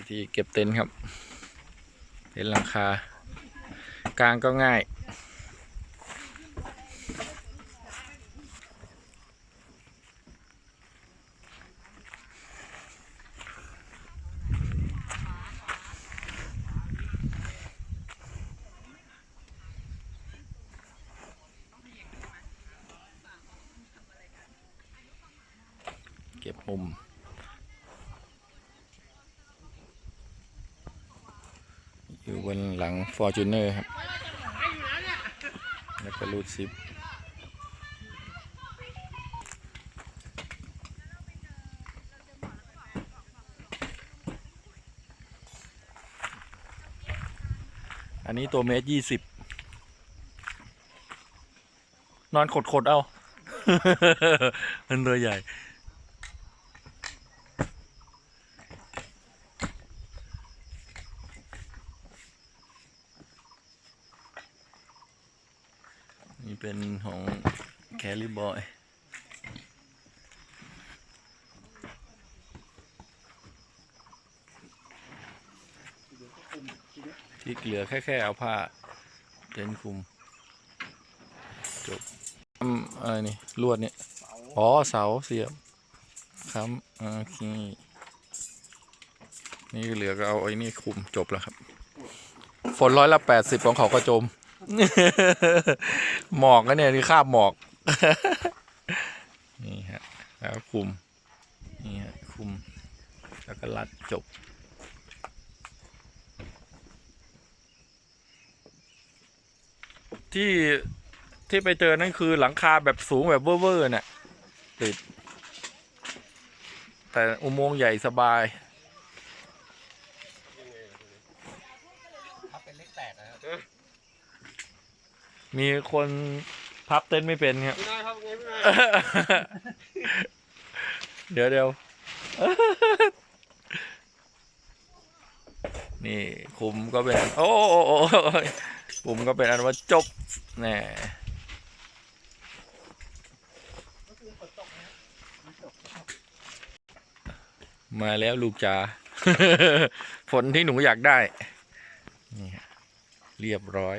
วิธีเก็บเต็นท์ครับ เต็นท์หลังคากลางก็ง่าย เก็บมุม อยู่บนหลัง f o r t u n e r ครับ แล้วก็รูดซิปอันนี้ตัวเมตรยี่สิบนอนขดๆเอา มันตัวใหญ่ เป็นของแคล r บอยที่เหลือแค่แค่เอาผ้าเต็นคุมจบทำอะไรนี่ลวดเนี่ยอ๋อ เสาเสียบค้ำโอเคนี่เหลือก็เอาไอ้นี่คุมจบแล้วครับ ฝนร้อยละแปดสิบของเขาก็จม หมอกนะเนี่ยนี่คาบหมอก นี่ฮะแล้วคุม นี่ฮะคุม แล้วก็รัดจบ ที่ที่ไปเจอนั่นคือหลังคาแบบสูงแบบเว่อร์ๆเนี่ยติด แต่อุโมงค์ใหญ่สบายถ้าเป็นเลขแปดนะครับ มีคนพับเต้นท์ไม่เป็นครับไม่ได้ครับไงไม่ได้เดี๋ยวเดี๋ยวนี่คุมก็เป็น โอ้โอ้โอ้โอ้ยคุมก็เป็นอันว่าจบแน่มาแล้วลูกจ๋าผลที่หนูอยากได้ นี่ฮะเรียบร้อย